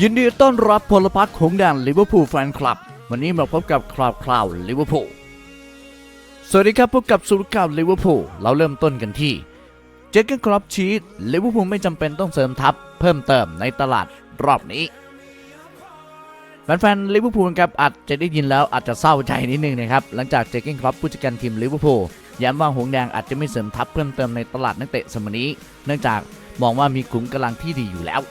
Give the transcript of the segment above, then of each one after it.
ยินดีต้อนรับพลพรรคของแดนลิเวอร์พูลแฟนคลับ วันนี้มาพบกับคราวคราวลิเวอร์พูลสวัสดีครับพบกับสุรข่าวลิเวอร์พูลเราเริ่มต้นกันที่ เจคเกนครอปชีตลิเวอร์พูลไม่จำเป็นต้องเสริมทัพ เพิ่มเติมในตลาดรอบนี้แฟนๆลิเวอร์พูลครับอาจจะได้ยินแล้วอาจจะเศร้าใจนิดนึงนะครับ หลังจากเจคเกนครอปผู้จัดการทีมลิเวอร์พูลย้ำว่าหงส์แดงอาจจะไม่เสริมทัพเพิ่มเติมในตลาดนักเตะสมัยนี้ เนื่องจากมองว่ามีกลุ่มกำลังที่ดีอยู่แล้ว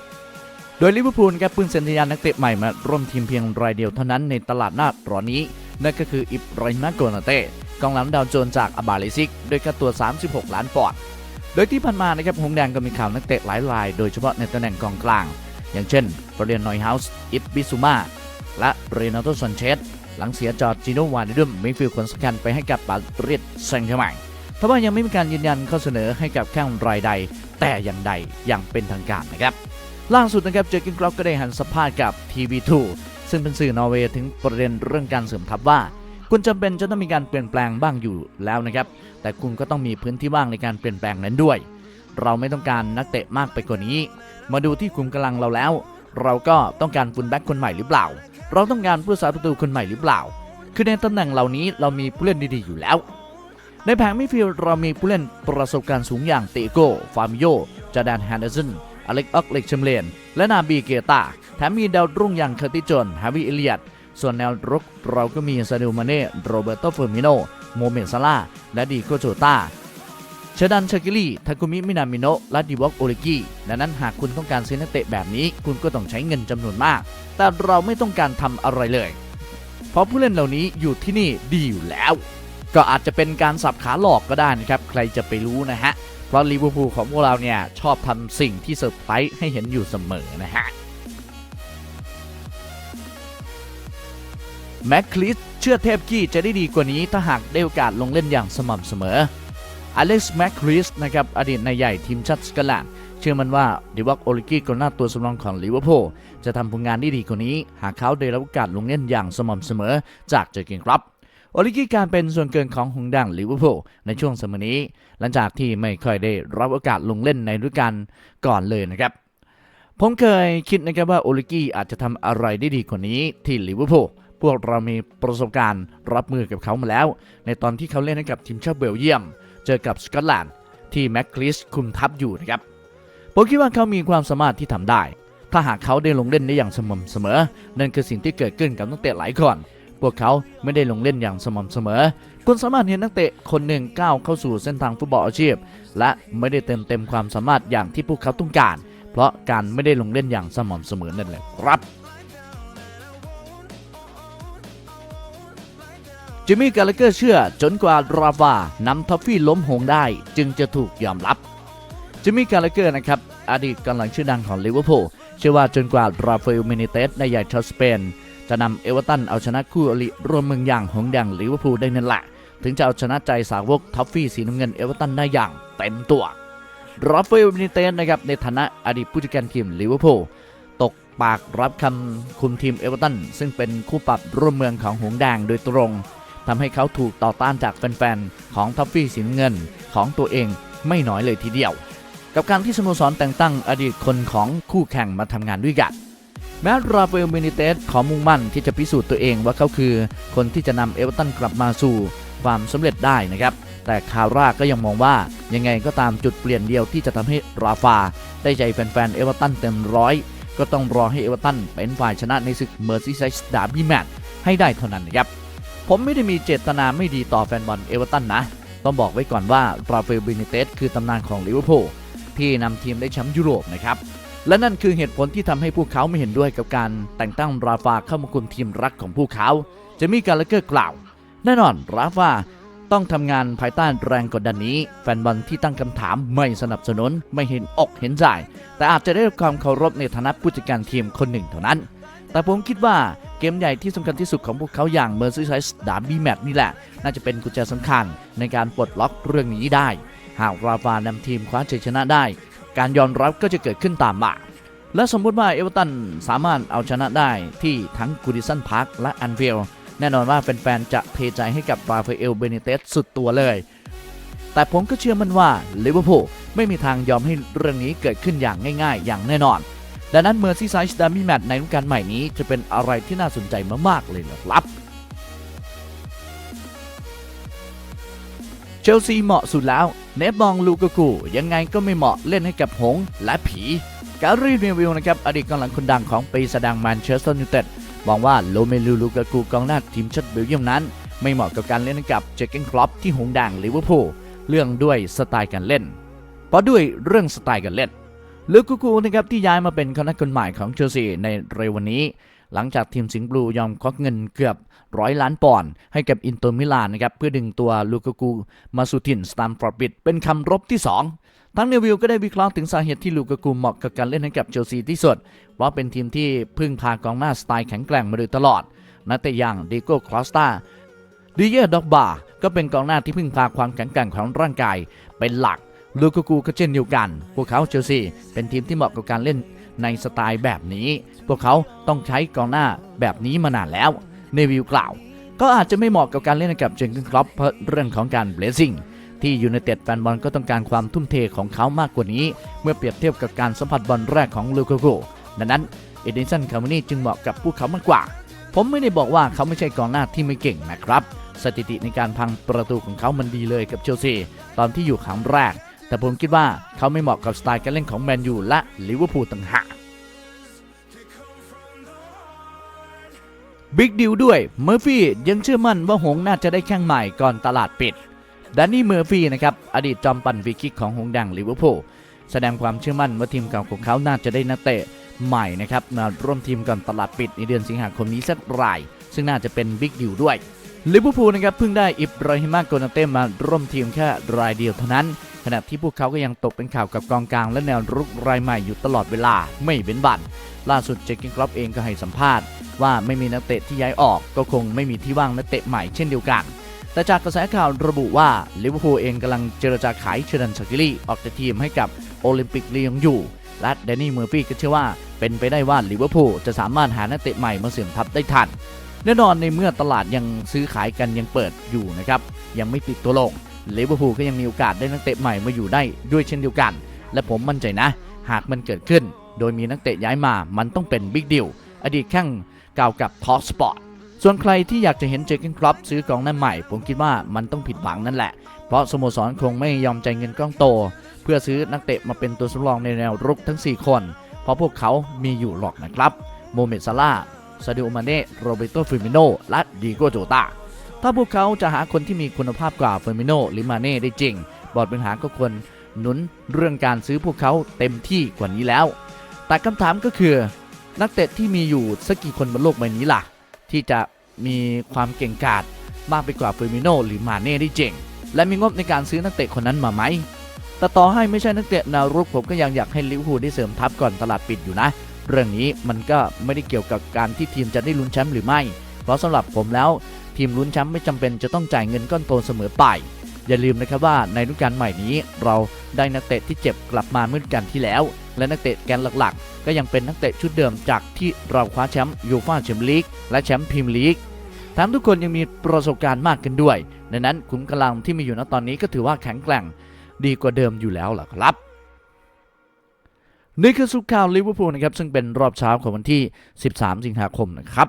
โดยลิเวอร์พูลครับเพิ่งเซ็นสัญญานักเตะใหม่มาร่วมทีมเพียงรายเดียวเท่านั้นในตลาดหน้าร้อนนี้ นั่นก็คืออิบราฮิมาโกนาเต้กองหลังดาวโจนจากอาบาเลซิกด้วยค่าตัว 36 ล้านปอนด์โดยที่ผ่านมานะครับหงแดงก็มีข่าวนักเตะหลายราย โดยเฉพาะในตำแหน่งกองกลาง อย่างเช่นบริเอนนอยเฮาส์อิบบิซูมาและเรนาโตซอนเชสหลังเสียจอร์จิโนวานดุมมิฟิลคนสำคัญไปให้กับปารีสแซงต์แชร์แมงทว่ายังไม่มีการยืนยันข้อเสนอให้กับแข้งรายใด แต่อย่างใดอย่างเป็นทางการนะครับ ล่าสุดนะครับเจอกินกรอกก็ได้หันสัมภาษณ์กับ TV2 ซึ่งเป็นสื่อนอร์เวย์ถึงประเด็นเรื่องการเสริมทัพว่า คุณจำเป็นจะต้องมีการเปลี่ยนแปลงบ้างอยู่แล้วนะครับ แต่คุณก็ต้องมีพื้นที่ว่างในการเปลี่ยนแปลงนั้นด้วย เราไม่ต้องการนักเตะมากไปกว่านี้ มาดูที่กลุ่มกำลังเราแล้ว เราก็ต้องการฟุลแบ็กคนใหม่หรือเปล่า เราต้องการผู้สาประตูคนใหม่หรือเปล่า คือในตำแหน่งเหล่านี้เรามีผู้เล่นดีๆอยู่แล้ว ในแผงมิดฟิลเรามีผู้เล่นประสบการณ์สูงอย่างเตโก้ฟาร์มิโยจาแดนแฮนเดอร์สัน อเล็กออกเล็กเชมเลน และนาบีเกตาแถมมีดาวรุ่งอย่างเคอร์ติจนฮาวิเอเลียตส่วนแนวรุกเราก็มีซาดิโอมาเน่โรเบรโตเฟอร์มิโนโมเมนซาลาและดีโกโจตาเชดันชากิลีทากุมิมินามิโนะและดิวอกโอริกิดังนั้นหากคุณต้องการซื้อนักเตะแบบนี้ คุณก็ต้องใช้เงินจำนวนมาก แต่เราไม่ต้องการทำอะไรเลย เพราะผู้เล่นเหล่านี้อยู่ที่นี่ดีอยู่แล้ว ก็อาจจะเป็นการสับขาหลอกก็ได้นะครับ ใครจะไปรู้นะฮะ เพราะลิเวอร์พูลของพวกเราเนี่ยชอบทำสิ่งที่เซอร์ไพรส์ให้เห็นอยู่เสมอนะฮะแม็กคลิสเชื่อเทพกี้จะได้ดีกว่านี้ถ้าหากได้โอกาสลงเล่นอย่างสม่ำเสมออเล็กซ์แม็กคริสนะครับอดีตนายใหญ่ทีมชาติสกอตแลนด์เชื่อมันว่าดิวักโอลิกี้กองหน้าตัวสำรองของลิเวอร์พูลจะทำผลงานได้ดีกว่านี้ หากเขาได้รับโอกาสลงเล่นอย่างสม่ำเสมอจากเจอเกนครับ โอลิกี้การเป็นส่วนเกินของหงดังลิเวอร์พูลในช่วงสมัยนี้ หลังจากที่ไม่ค่อยได้รับโอกาสลงเล่นในฤดูกาลก่อนเลยนะครับ ผมเคยคิดนะครับว่าโอลิกี้อาจจะทำอะไรได้ดีกว่านี้ที่ลิเวอร์พูลพวกเรามีประสบการณ์รับมือกับเขามาแล้ว ในตอนที่เขาเล่นให้กับทีมชาติเบลเยียม เจอกับสกอตแลนด์ที่แม็กคลิสคุมทัพอยู่นะครับ ผมคิดว่าเขามีความสามารถที่ทำได้ ถ้าหากเขาได้ลงเล่นได้อย่างสม่ำเสมอ นั่นคือสิ่งที่เกิดขึ้นกับนักเตะหลายคน พวกเขาไม่ได้ลงเล่นอย่างสม่ำเสมอ คุณสามารถเห็นนักเตะคนหนึ่งก้าวเข้าสู่เส้นทางฟุตบอลอาชีพ และไม่ได้เต็มเต็มความสามารถอย่างที่พวกเขาต้องการ เพราะการไม่ได้ลงเล่นอย่างสม่ำเสมอนั่นแหละครับจิมมี่กาลเกอร์เชื่อจนกว่าราฟานำทัฟฟี่ล้มหงได้ จึงจะถูกยอมรับจิมมี่กาลเกอร์นะครับอดีตกำลังชื่อดังของลิเวอร์พูลเชื่อว่าจนกว่าราฟาเอลเมนิเตสในใหญ่ชาวสเปน จะนำเอเวอร์ตันเอาชนะคู่อริร่วมเมืองอย่างหงแดงลิเวอร์พูลได้นั่นแหละ ถึงจะเอาชนะใจสาวกทัฟฟี่สีน้ำเงินเอเวอร์ตันได้อย่างเต็มตัวราฟาเอลเมนิเตสนะครับในฐานะอดีตผู้จัดการทีมลิเวอร์พูลตกปากรับคำคุมทีมเอเวอร์ตันซึ่งเป็นคู่ปรับร่วมเมืองของหงแดงโดยตรงทำให้เขาถูกต่อต้านจากแฟนๆของทัฟฟี่สีน้ำเงินของตัวเองไม่น้อยเลยทีเดียว กับการที่สโมสรแต่งตั้งอดีตคนของคู่แข่งมาทำงานด้วยกัน แม้ราฟาเอลเมนิเตสขอมุ่งมั่นที่จะพิสูจน์ตัวเองว่าเขาคือ คนที่จะนำเอเวอร์ตันกลับมาสู่ความสำเร็จได้นะครับ แต่คาร่าก็ยังมองว่ายังไงก็ตามจุดเปลี่ยนเดียวที่จะทำให้ราฟาได้ใจแฟนๆเอเวอร์ตันเต็มร้อยก็ต้องรอให้เอเวอร์ตันเป็นฝ่ายชนะในศึกเมอร์ซีไซส์ดาร์บี้แมตช์ให้ได้เท่านั้นนะครับ ผมไม่ได้มีเจตนาไม่ดีต่อแฟนบอลเอเวอร์ตันนะ ต้องบอกไว้ก่อนว่าราฟาเอลเบนิเตสคือตำนานของลิเวอร์พูลที่นำทีมได้แชมป์ยุโรปนะครับ และนั่นคือเหตุผลที่ทำให้พวกเขาไม่เห็นด้วยกับการแต่งตั้งราฟาเข้ามาคุมทีมรักของพวกเขาจะมีการเลเกอร์กล่าว แน่นอนราฟาต้องทำงานภายใต้แรงกดดันนี้ แฟนบอลที่ตั้งคำถามไม่สนับสนุนไม่เห็นอกเห็นใจแต่อาจจะได้รับความเคารพในฐานะผู้จัดการทีมคนหนึ่งเท่านั้น แต่ผมคิดว่าเกมใหญ่ที่สำคัญที่สุดของพวกเขาอย่างเมอร์ซีไซส์ดาร์บี้แมตช์นี่แหละ น่าจะเป็นกุญแจสำคัญในการปลดล็อกเรื่องนี้ได้ หากราฟานำทีมคว้าชัยชนะได้ การยอมรับก็จะเกิดขึ้นตามมา และสมมติว่าเอเวอร์ตันสามารถเอาชนะได้ที่ทั้งกูดิสันพาร์คและอันฟิลด์แน่นอนว่าแฟนๆจะเทใจให้กับราฟาเอลเบเนเตสสุดตัวเลย แต่ผมก็เชื่อมันว่าลิเวอร์พูลไม่มีทางยอมให้เรื่องนี้เกิดขึ้นอย่างง่ายๆ อย่างแน่นอนดังนั้นเมอร์ซี่ไซส์ดามี่แมตในฤดูกาลใหม่นี้จะเป็นอะไรที่น่าสนใจมากๆเลยนะครับ เชลซีเหมาะสุดแล้ว เนฟมองลูกากูยังไงก็ไม่เหมาะเล่นให้กับหงและผี การีเนวิลนะครับอดีตกองหลังคนดังของปีศาจดังแมนเชสเตอร์ยูไนเต็ดบอกว่าโลเมลูลูกากูกองหน้าทีมชาติเบลเยียมนั้น ไม่เหมาะกับการเล่นให้กับเจเกนคลอปที่หงดังลิเวอร์พูลเรื่องด้วยสไตล์การเล่น เพราะด้วยเรื่องสไตล์การเล่นลูกากูนะครับที่ย้ายมาเป็นคณะคนใหม่ของเชลซีในเร็ววันนี้ หลังจากทีมสิงห์บลูยอมควักเงินเกือบร้อยล้านปอนด์ให้กับอินเตอร์มิลานนะครับ เพื่อดึงตัวลูกากูมาสู่ถิ่นสแตมฟอร์บิดเป็นคำรบที่ 2 ทั้งเนวิลก็ได้วิเคราะห์ถึงสาเหตุที่ลูกากูเหมาะกับการเล่นให้กับเชลซีที่สุด เพราะเป็นทีมที่พึ่งพากองหน้าสไตล์แข็งแกร่งมาโดยตลอดนักเตะอย่างดิโก้คลอสตาดิเยอร์ด็อกบาก็เป็นกองหน้าที่พึ่งพาความแข็งแกร่งของร่างกายเป็นหลักลูกากูก็เช่นเดียวกัน พวกเขาเชลซีเป็นทีมที่เหมาะกับการเล่น ในสไตล์แบบนี้ พวกเขาต้องใช้กองหน้าแบบนี้มานานแล้วเนวิลกล่าว ก็อาจจะไม่เหมาะกับการเล่นกับเจนกินครอปเพราะเรื่องของการเบลซิ่งที่ยูไนเต็ดแฟนบอลก็ต้องการความทุ่มเทของเขามากกว่านี้ เมื่อเปรียบเทียบกับการสัมผัสบอลแรกของลูกากูดังนั้นเอเดนสันคาร์มานีจึงเหมาะกับพวกเขามากกว่า ผมไม่ได้บอกว่าเขาไม่ใช่กองหน้าที่ไม่เก่งนะครับ สถิติในการพังประตูของเขามันดีเลยกับเชลซีตอนที่อยู่ครั้งแรก แต่ผมคิดว่าเขาไม่เหมาะกับสไตล์การเล่นของแมนยูและลิเวอร์พูลต่างหากบิ๊กดิวด้วย เมอร์ฟี่ยังเชื่อมั่นว่าหงส์น่าจะได้แข้งใหม่ก่อนตลาดปิดดานนี่เมอร์ฟี่นะครับ อดีตจอมปั่นฟรีคิกของหงส์ดังลิเวอร์พูลแสดงความเชื่อมั่นว่าทีมเก่าของเขาน่าจะได้นักเตะใหม่นะครับมาร่วมทีมก่อนตลาดปิดในเดือนสิงหาคมนี้สักราย ซึ่งน่าจะเป็นบิ๊กดิวด้วยลิเวอร์พูลนะครับเพิ่งได้อิบราฮิมาโกนาเต้มาร่วมทีมแค่รายเดียวเท่านั้น ขณะที่พวกเขาก็ยังตกเป็นข่าวกับกองกลางและแนวรุกรายใหม่อยู่ตลอดเวลาไม่เว้นบันล่าสุดเจคกินครอปเองก็ให้สัมภาษณ์ว่าไม่มีนักเตะที่ย้ายออก ก็คงไม่มีที่ว่างนักเตะใหม่เช่นเดียวกัน แต่จากกระแสข่าวระบุว่าลิเวอร์พูลเองกำลังเจรจาขายเชดันสกิลี่ออกจากทีมให้กับโอลิมปิกลียงอยู่ และแดนนี่เมอร์ฟี่ก็เชื่อว่า เป็นไปได้ว่าลิเวอร์พูลจะสามารถหานักเตะใหม่มาเสริมทัพได้ทันแน่นอนในเมื่อตลาดยังซื้อขายกันยังเปิดอยู่นะครับยังไม่ปิดตัวลง ลิเวอร์พูลก็ยังมีโอกาสได้นักเตะใหม่มาอยู่ได้ด้วยเช่นเดียวกัน และผมมั่นใจนะ หากมันเกิดขึ้น โดยมีนักเตะย้ายมามันต้องเป็นบิ๊กดิวอดีตแข้งเก่ากับทอสปอร์ตส่วนใครที่อยากจะเห็นเจอร์เกนครอปซื้อกองหน้าใหม่ ผมคิดว่ามันต้องผิดหวังนั่นแหละ เพราะสโมสรคงไม่ยอมใจเงินก้อนโต เพื่อซื้อนักเตะมาเป็นตัวสำรองในแนวรุกทั้ง 4 คน เพราะพวกเขามีอยู่หรอกนะครับ โมเมดซาร่าซาดิโอมาเน่โรเบโตฟิมิโนและดีโกโจตา ถ้าพวกเขาจะหาคนที่มีคุณภาพกว่าเฟอร์มิโนหรือมาเน่ได้จริง บอร์ดบริหารก็ควรหนุนเรื่องการซื้อพวกเขาเต็มที่กว่านี้แล้ว แต่คำถามก็คือ นักเตะที่มีอยู่สักกี่คนบนโลกใบนี้ล่ะ ที่จะมีความเก่งกาจมากไปกว่าเฟอร์มิโนหรือมาเน่ได้จริง และมีงบในการซื้อนักเตะคนนั้นมาไหมแต่ต่อให้ไม่ใช่นักเตะแนวรุกผมก็ยังอยากให้ลิเวอร์พูลได้เสริมทัพก่อนตลาดปิดอยู่นะ เรื่องนี้มันก็ไม่ได้เกี่ยวกับการที่ทีมจะได้ลุ้นแชมป์หรือไม่ เพราะสำหรับผมแล้ว ทีมลุ้นแชมป์ไม่จำเป็นจะต้องจ่ายเงินก้อนโตเสมอไป อย่าลืมนะครับว่าในฤดูกาลใหม่นี้ เราได้นักเตะที่เจ็บกลับมาเมื่อฤดูกาลที่แล้ว และนักเตะแกนหลักๆ ก็ยังเป็นนักเตะชุดเดิมจากที่เราคว้าแชมป์ยูฟ่าแชมเปี้ยนลีกและแชมป์พรีเมียร์ลีกแถมทุกคนยังมีประสบการณ์มากขึ้นด้วยดังนั้นขุมกำลังที่มีอยู่ณตอนนี้ก็ถือว่าแข็งแกร่งดีกว่าเดิมอยู่แล้วล่ะครับนี่คือสุขข่าวลิเวอร์พูลนะครับซึ่งเป็นรอบเช้าของวันที่ 13 สิงหาคมนะครับ